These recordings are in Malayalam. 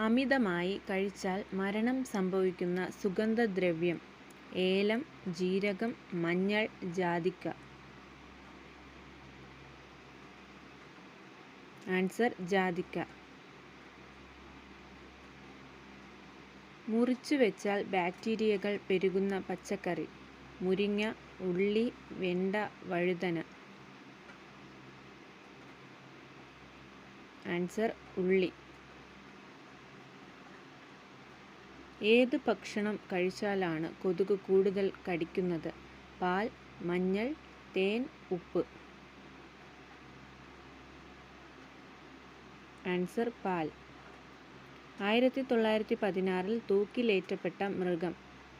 അമിതമായി കഴിച്ചാൽ മരണം സംഭവിക്കുന്ന സുഗന്ധദ്രവ്യം ഏലം ജീരകം മഞ്ഞൾ ജാതിക്ക. ആൻസർ ജാതിക്ക. മുറിച്ചു വെച്ചാൽ ബാക്ടീരിയകൾ പെരുകുന്ന പച്ചക്കറി മുരിങ്ങ ഉള്ളി വെണ്ട വഴുതന. ആൻസർ ഉള്ളി. ഏത് ഭക്ഷണം കഴിച്ചാലാണ് കൊതുക് കൂടുതൽ കടിക്കുന്നത്? പാൽ മഞ്ഞൾ തേൻ ഉപ്പ്. ആൻസർ പാൽ. ആയിരത്തി തൊള്ളായിരത്തി പതിനാറിൽ തൂക്കിലേറ്റപ്പെട്ട മൃഗം.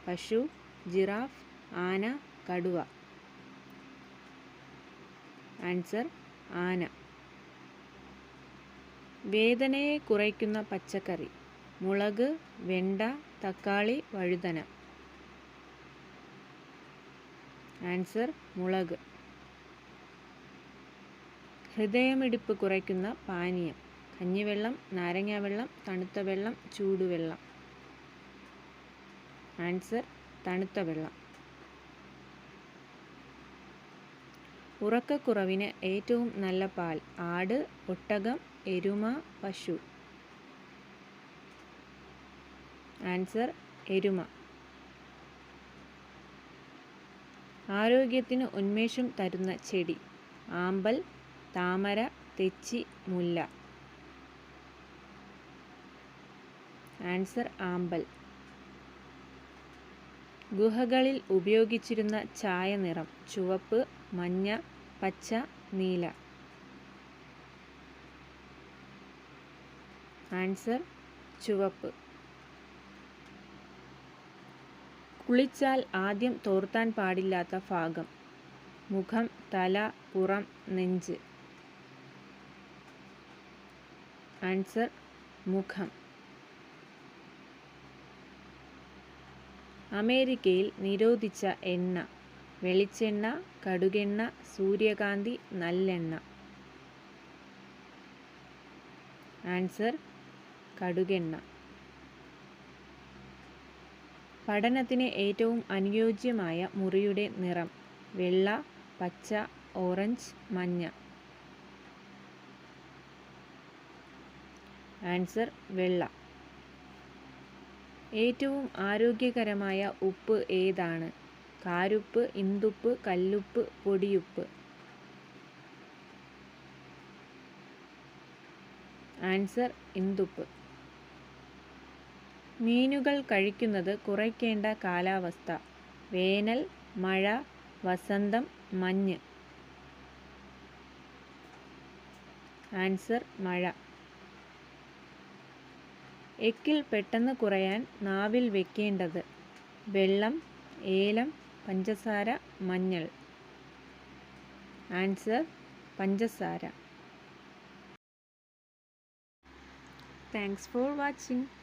പശു ജിറാഫ് ആന കടുവ. ആൻസർ ആന. വേദനയെ കുറയ്ക്കുന്ന പച്ചക്കറി. മുളക് വെണ്ട തക്കാളി വഴുതന. ആൻസർ മുളക്. ഹൃദയമിടിപ്പ് കുറയ്ക്കുന്ന പാനീയം. കഞ്ഞിവെള്ളം നാരങ്ങാവെള്ളം തണുത്ത വെള്ളം ചൂടുവെള്ളം. ആൻസർ തണുത്ത വെള്ളം. ഉറക്കക്കുറവിന് ഏറ്റവും നല്ല പാൽ ആട് ഒട്ടകം എരുമ പശു. ആൻസർ എരുമ. ആരോഗ്യത്തിന് ഉന്മേഷം തരുന്ന ചെടി. ആമ്പൽ താമര തെച്ചി മുല്ല. ആൻസർ ആമ്പൽ. ഗുഹകളിൽ ഉപയോഗിച്ചിരുന്ന ചായ നിറം. ചുവപ്പ് മഞ്ഞ പച്ച നീല. ആൻസർ ചുവപ്പ്. കുളിച്ചാൽ ആദ്യം തോർത്താൻ പാടില്ലാത്ത ഭാഗം. മുഖം തല പുറം നെഞ്ച്. ആൻസർ മുഖം. അമേരിക്കയിൽ നിരോധിച്ച എണ്ണ വെളിച്ചെണ്ണ കടുകെണ്ണ സൂര്യകാന്തി നല്ലെണ്ണ. ആൻസർ കടുകെണ്ണ. പഠനത്തിന് ഏറ്റവും അനുയോജ്യമായ മുറിയുടെ നിറം വെള്ള പച്ച ഓറഞ്ച് മഞ്ഞ. ആൻസർ വെള്ള. ഏറ്റവും ആരോഗ്യകരമായ ഉപ്പ് ഏതാണ്? കാരുപ്പ് ഇന്ദുപ്പ് കല്ലുപ്പ് പൊടിയുപ്പ്. ആൻസർ ഇന്ദുപ്പ്. മീനുകൾ കഴിക്കുന്നത് കുറയ്ക്കേണ്ട കാലാവസ്ഥ. വേനൽ മഴ വസന്തം മഞ്ഞ്. ആൻസർ മഴ. എക്കിൽ പെട്ടെന്ന് കുറയാൻ നാവിൽ വെക്കേണ്ടത് വെള്ളം ഏലം പഞ്ചസാര മഞ്ഞൾ. ആൻസർ പഞ്ചസാര. Thanks for watching.